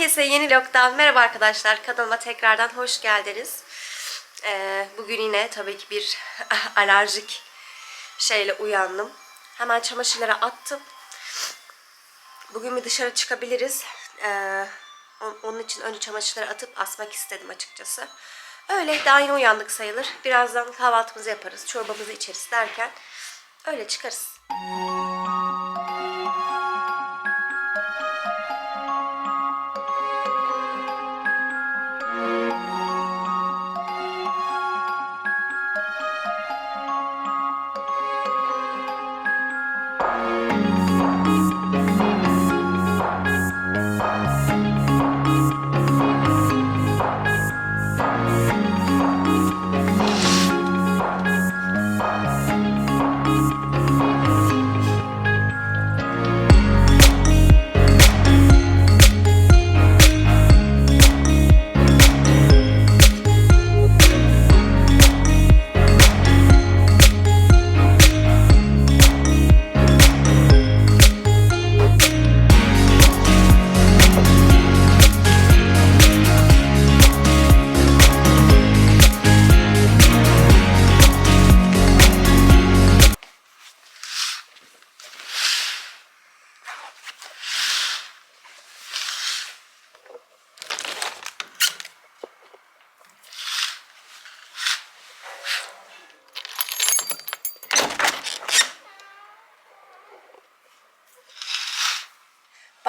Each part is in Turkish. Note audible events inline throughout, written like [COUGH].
Herkese yeni vlogdan merhaba arkadaşlar. Kanalıma tekrardan hoş geldiniz. Ee, bugün yine tabii ki bir [LAUGHS] alerjik şeyle uyandım. Hemen çamaşırlara attım. Bugün bir dışarı çıkabiliriz. Ee, on- onun için önce çamaşırları atıp asmak istedim açıkçası. Öyle daha yeni uyandık sayılır. Birazdan kahvaltımızı yaparız, çorbamızı içeriz derken öyle çıkarız.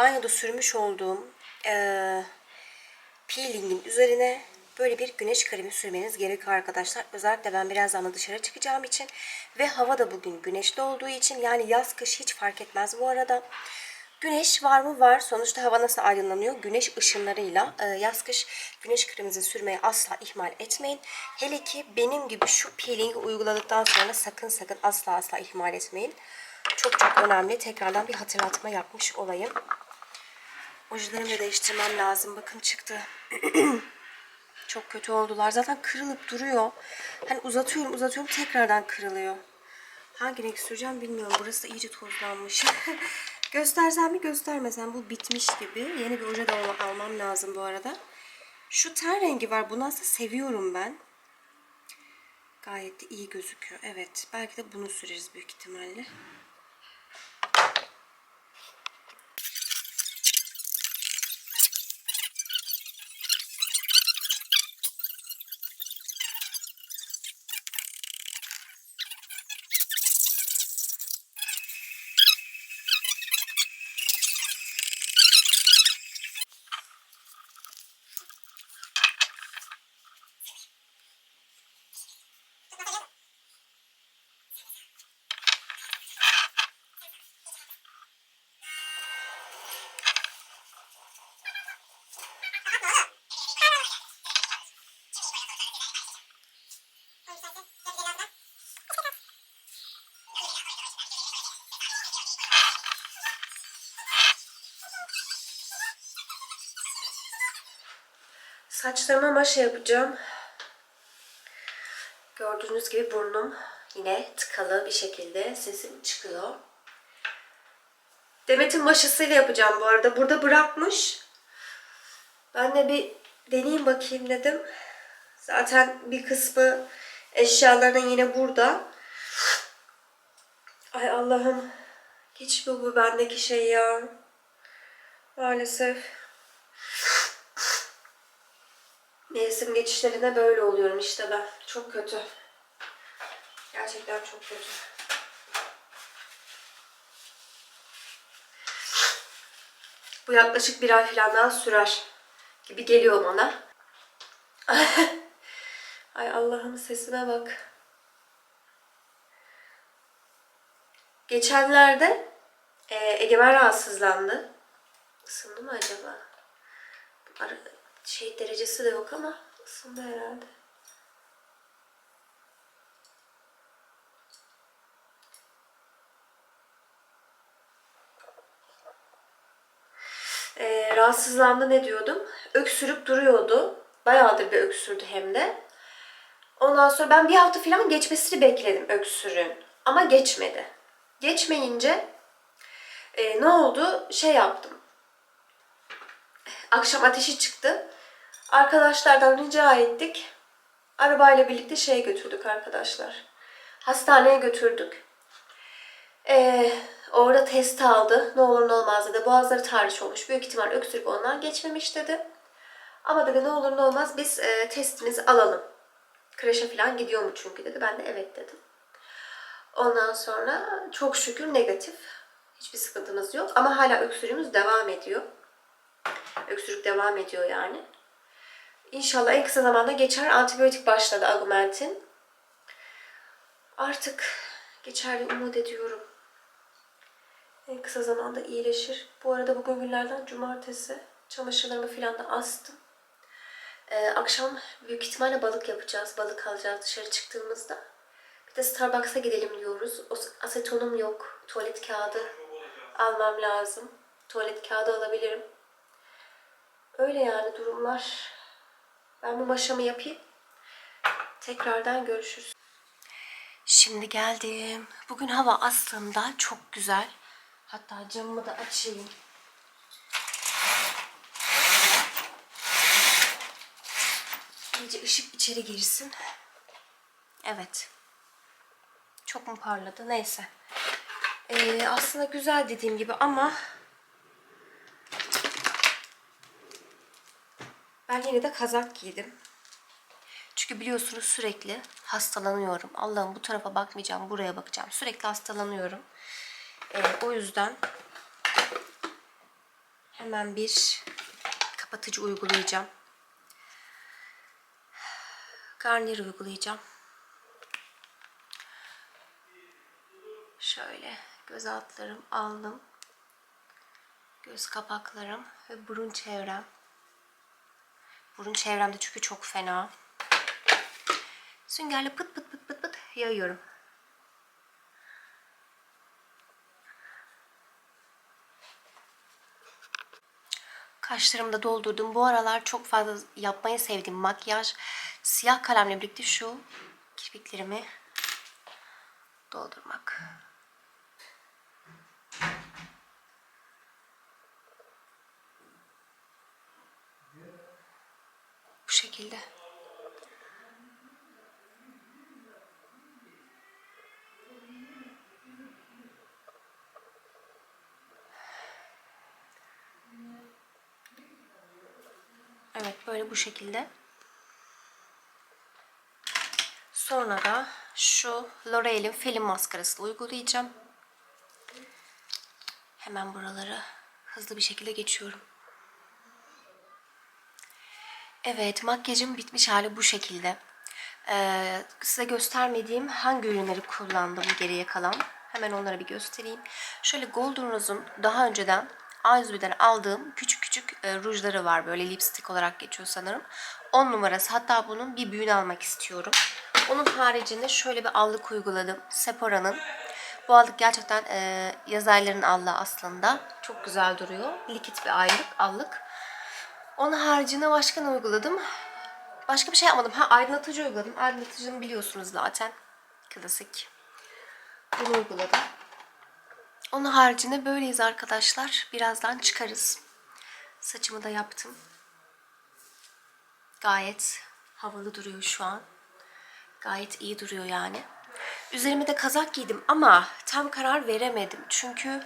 Banyoda sürmüş olduğum eee peelingin üzerine böyle bir güneş kremi sürmeniz gerekiyor arkadaşlar. Özellikle ben birazdan da dışarı çıkacağım için ve hava da bugün güneşli olduğu için yani yaz kış hiç fark etmez bu arada. Güneş var mı? Var. Sonuçta hava nasıl aydınlanıyor? Güneş ışınlarıyla e, yaz kış güneş kreminizi sürmeyi asla ihmal etmeyin. Hele ki benim gibi şu peelingi uyguladıktan sonra sakın sakın asla asla ihmal etmeyin. Çok çok önemli. Tekrardan bir hatırlatma yapmış olayım. Ojelerimi de değiştirmem lazım. Bakın çıktı. [CLEARS THROAT] Çok kötü oldular. Zaten kırılıp duruyor. Hani uzatıyorum uzatıyorum tekrardan kırılıyor. Hangi renk süreceğim bilmiyorum. Burası da iyice tozlanmış. [LAUGHS] Göstersem mi göstermesem bu bitmiş gibi. Yeni bir oje de al- almam lazım bu arada. Şu ten rengi var. Bunu aslında seviyorum ben. Gayet de iyi gözüküyor. Evet. Belki de bunu süreriz büyük ihtimalle. Saçlarıma maşa yapacağım. Gördüğünüz gibi burnum yine tıkalı bir şekilde sesim çıkıyor. Demet'in maşasıyla yapacağım bu arada. Burada bırakmış. Ben de bir deneyeyim bakayım dedim. Zaten bir kısmı eşyalarının yine burada. Ay Allah'ım. Hiç bu, bu bendeki şey ya. Maalesef. Mevsim geçişlerine böyle oluyorum işte ben. Çok kötü. Gerçekten çok kötü. Bu yaklaşık bir ay falan daha sürer gibi geliyor bana. [LAUGHS] Ay Allah'ım sesime bak. Geçenlerde e, Egemen rahatsızlandı. Isındı mı acaba? Ara, şey derecesi de yok ama ısındı herhalde. Ee, rahatsızlandı ne diyordum? Öksürüp duruyordu. Bayağıdır bir öksürdü hem de. Ondan sonra ben bir hafta falan geçmesini bekledim öksürüğün. Ama geçmedi. Geçmeyince e, ne oldu? Şey yaptım. akşam ateşi çıktı. Arkadaşlardan rica ettik. Arabayla birlikte şeye götürdük arkadaşlar. Hastaneye götürdük. Ee, orada test aldı. Ne olur ne olmaz dedi. Boğazları tahriş olmuş. Büyük ihtimal öksürük ondan geçmemiş dedi. Ama dedi ne olur ne olmaz biz e, testimizi alalım. Kreşe falan gidiyor mu çünkü dedi. Ben de evet dedim. Ondan sonra çok şükür negatif. Hiçbir sıkıntımız yok. Ama hala öksürüğümüz devam ediyor. Öksürük devam ediyor yani. İnşallah en kısa zamanda geçer. Antibiyotik başladı Augmentin. Artık geçerli umut ediyorum. En kısa zamanda iyileşir. Bu arada bugün günlerden cumartesi. Çamaşırlarımı falan da astım. Ee, akşam büyük ihtimalle balık yapacağız. Balık alacağız dışarı çıktığımızda. Bir de Starbucks'a gidelim diyoruz. O asetonum yok. Tuvalet kağıdı almam lazım. Tuvalet kağıdı alabilirim. Öyle yani durumlar. Ben bu maşamı yapayım. Tekrardan görüşürüz. Şimdi geldim. Bugün hava aslında çok güzel. Hatta camımı da açayım. İyice ışık içeri girsin. Evet. Çok mu parladı? Neyse. Ee, aslında güzel dediğim gibi ama ben yine de kazak giydim. Çünkü biliyorsunuz sürekli hastalanıyorum. Allah'ım bu tarafa bakmayacağım, buraya bakacağım. Sürekli hastalanıyorum. Ee, o yüzden hemen bir kapatıcı uygulayacağım. Garnier uygulayacağım. Şöyle göz altlarım aldım. Göz kapaklarım ve burun çevrem. Burun çevremde çünkü çok fena. Süngerle pıt pıt pıt pıt pıt yayıyorum. Kaşlarımı da doldurdum. Bu aralar çok fazla yapmayı sevdiğim makyaj. Siyah kalemle birlikte şu kirpiklerimi doldurmak. Şekilde. Evet böyle bu şekilde. Sonra da şu L'Oreal'in Felin maskarasını uygulayacağım. Hemen buraları hızlı bir şekilde geçiyorum. Evet makyajım bitmiş hali bu şekilde. Ee, size göstermediğim hangi ürünleri kullandım geriye kalan. Hemen onları bir göstereyim. Şöyle Golden Rose'un daha önceden A101'den aldığım küçük küçük e, rujları var. Böyle lipstick olarak geçiyor sanırım. 10 numarası. Hatta bunun bir büyüğünü almak istiyorum. Onun haricinde şöyle bir allık uyguladım. Sephora'nın. Bu allık gerçekten e, yaz aylarının allığı aslında. Çok güzel duruyor. Likit bir aylık allık. Onun haricinde başka ne uyguladım? Başka bir şey yapmadım. Ha aydınlatıcı uyguladım. Aydınlatıcını biliyorsunuz zaten. Klasik. Bunu uyguladım. Onun haricinde böyleyiz arkadaşlar. Birazdan çıkarız. Saçımı da yaptım. Gayet havalı duruyor şu an. Gayet iyi duruyor yani. Üzerime de kazak giydim ama tam karar veremedim. Çünkü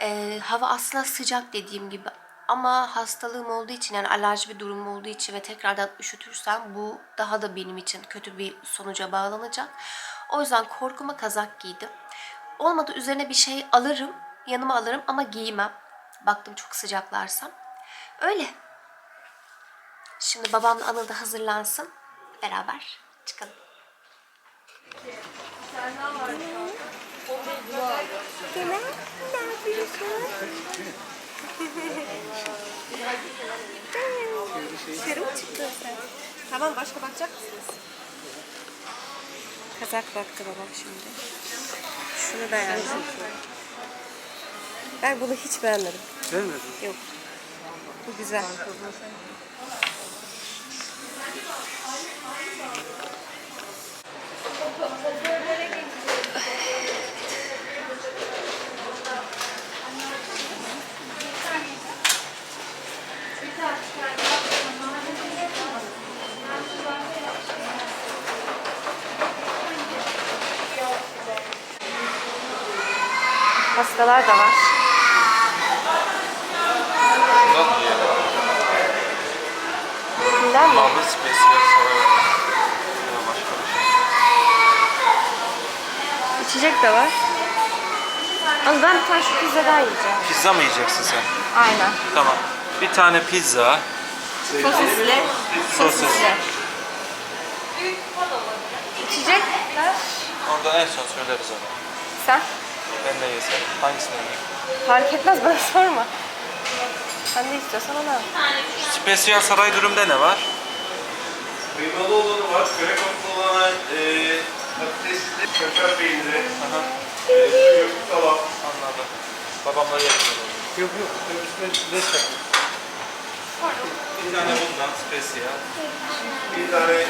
e, hava aslında sıcak dediğim gibi. Ama hastalığım olduğu için yani alerji bir durum olduğu için ve tekrardan üşütürsem bu daha da benim için kötü bir sonuca bağlanacak. O yüzden korkuma kazak giydim. Olmadı üzerine bir şey alırım, yanıma alırım ama giymem. Baktım çok sıcaklarsam. Öyle. Şimdi babamla Anıl da hazırlansın. Beraber çıkalım. Gene ne yapıyorsun? Dışarı mı çıktın sen? Tamam başka bakacak mısınız? Kazak baktı babam şimdi. Şunu beğendim. Ben bunu hiç beğenmedim. Beğenmedin. Yok. Bu güzel. Pastalar da var. Bundan mı yiyelim? Bundan mı? Ballı spesiyel başka bir şey. İçecek de var. Ama ben bir tane şu pizza daha yiyeceğim. Pizza mı yiyeceksin sen? Aynen. Tamam. Bir tane pizza. Sosisli. Sosis. İçecekler. Orada en son söyleriz onu. Sen? Ben de yesem. Hangisini yiyeyim? Fark etmez bana [LAUGHS] sorma. Sen ne istiyorsan onu al. Spesiyel saray dürümde ne var? Kıymalı olanı var, köre kaplı olana e, patatesli, köper peyniri, e, sucuk, salam. Anladım. Babamla yerim. Yok yok, üstüne leş yapın. Bir tane bundan spesiyel. Bir tane e,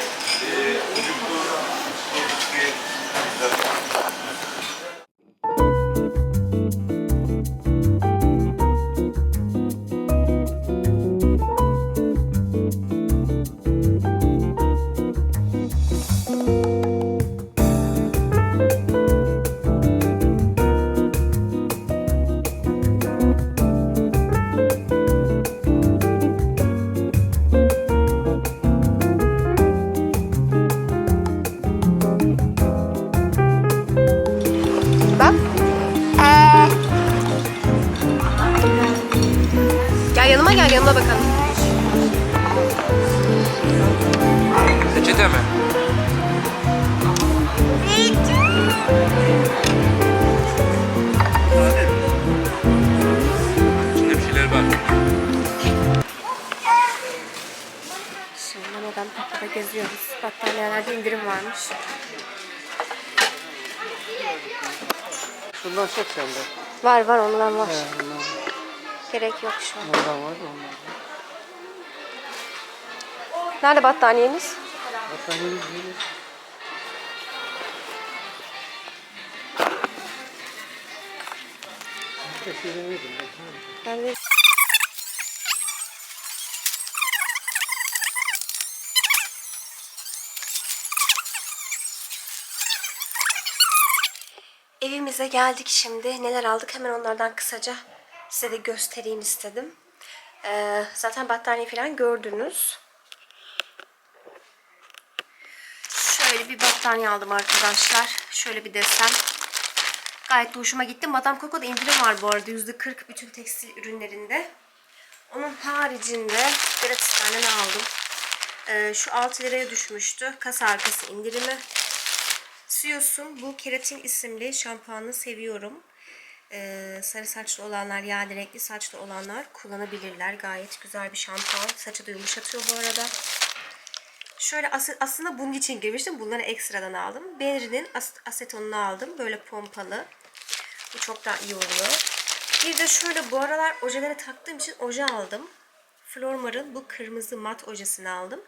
sucuklu, sucuk bir geziyoruz. Battaniyelerde indirim varmış. Şundan çok sende. Var var ondan var. He, ondan, Gerek yok şu an. ondan var ondan. var. Nerede battaniyeniz? Battaniyemiz değil. Ben de... Evimize geldik şimdi. Neler aldık hemen onlardan kısaca size de göstereyim istedim. Ee, zaten battaniye falan gördünüz. Şöyle bir battaniye aldım arkadaşlar. Şöyle bir desen. Gayet de hoşuma gitti. Madame Coco'da indirim var bu arada. %40 bütün tekstil ürünlerinde. Onun haricinde gratis tane ne aldım? Ee, şu 6 liraya düşmüştü. Kasa arkası indirimi. Sios'un bu keratin isimli şampuanını seviyorum. Ee, sarı saçlı olanlar, yani renkli saçlı olanlar kullanabilirler. Gayet güzel bir şampuan. Saçı da yumuşatıyor bu arada. Şöyle as- aslında bunun için girmiştim. Bunları ekstradan aldım. Benri'nin as- asetonunu aldım. Böyle pompalı. Bu çok daha iyi oluyor. Bir de şöyle bu aralar ojelere taktığım için oje aldım. Flormar'ın bu kırmızı mat ojesini aldım.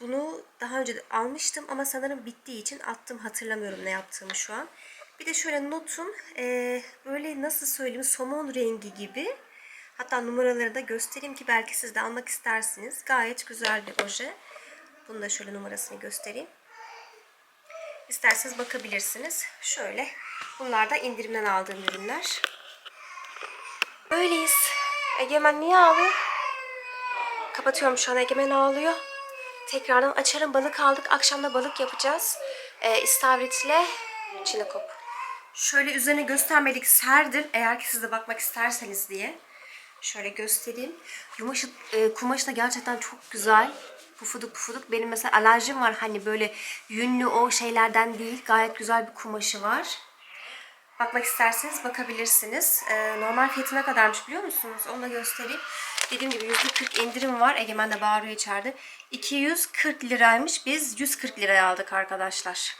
Bunu daha önce almıştım ama sanırım bittiği için attım. Hatırlamıyorum ne yaptığımı şu an. Bir de şöyle Not'un eee, böyle nasıl söyleyeyim somon rengi gibi. Hatta numaraları da göstereyim ki belki siz de almak istersiniz. Gayet güzel bir oje. Bunu da şöyle numarasını göstereyim. İsterseniz bakabilirsiniz. Şöyle. Bunlar da indirimden aldığım ürünler. Öyleyiz. Egemen niye ağlıyor? Kapatıyorum şu an Egemen ağlıyor. Tekrardan açarım. Balık aldık. Akşamda balık yapacağız. Ee, istavritle çinekop. Şöyle üzerine göstermedik serdim. Eğer ki siz de bakmak isterseniz diye. Şöyle göstereyim. Yumaşı, e, kumaşı da gerçekten çok güzel. Pufuduk pufuduk. Benim mesela alerjim var. Hani böyle yünlü o şeylerden değil. Gayet güzel bir kumaşı var. Bakmak isterseniz bakabilirsiniz. Ee, normal fiyatı ne kadarmış biliyor musunuz? Onu da göstereyim. Dediğim gibi %40 indirim var. Egemen de bağırıyor içeride. 240 liraymış. Biz 140 liraya aldık arkadaşlar.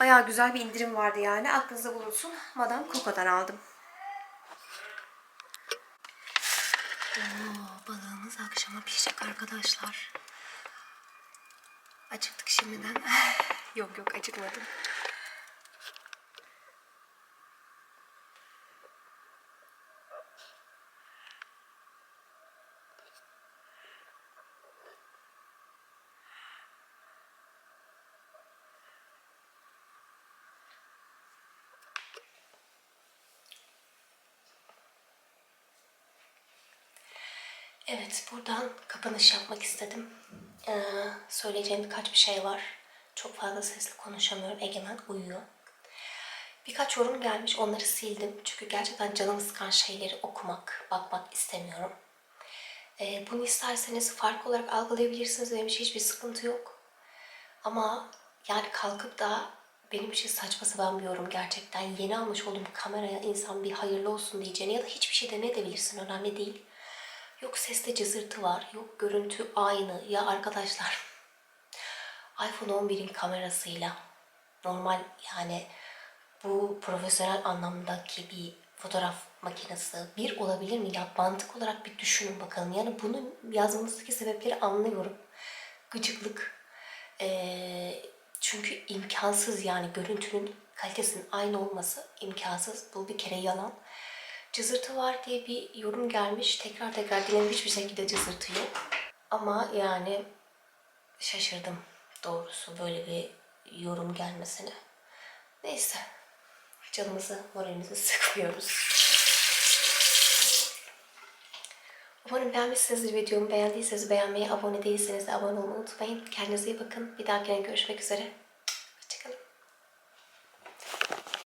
Bayağı güzel bir indirim vardı yani. Aklınızda bulunsun. Madame Coco'dan aldım. Oo, balığımız akşama pişecek arkadaşlar. Acıktık şimdiden. [LAUGHS] yok yok acıkmadım. Evet, buradan kapanış yapmak istedim. Ee, söyleyeceğim birkaç bir şey var. Çok fazla sesli konuşamıyorum. Egemen uyuyor. Birkaç yorum gelmiş. Onları sildim. Çünkü gerçekten canımı sıkan şeyleri okumak, bakmak istemiyorum. Ee, bunu isterseniz fark olarak algılayabilirsiniz. Benim için hiçbir sıkıntı yok. Ama yani kalkıp da benim için saçma sapan bir yorum gerçekten. Yeni almış olduğum kameraya insan bir hayırlı olsun diyeceğine ya da hiçbir şey demeyebilirsin. Önemli değil. Yok seste cızırtı var. Yok görüntü aynı. Ya arkadaşlar iPhone 11'in kamerasıyla normal yani bu profesyonel anlamdaki bir fotoğraf makinesi bir olabilir mi? Ya mantık olarak bir düşünün bakalım. Yani bunun yazılmasındaki sebepleri anlıyorum. Gıcıklık. Ee, çünkü imkansız yani görüntünün kalitesinin aynı olması imkansız. Bu bir kere yalan. Cızırtı var diye bir yorum gelmiş. Tekrar tekrar dinledim. Hiçbir şekilde cızırtı yok. Ama yani şaşırdım doğrusu böyle bir yorum gelmesine. Neyse. Canımızı, moralimizi [LAUGHS] sıkmıyoruz. Umarım beğenmişsinizdir videomu. Beğendiyseniz beğenmeyi, abone değilseniz de abone olmayı unutmayın. Kendinize iyi bakın. Bir dahakine görüşmek üzere.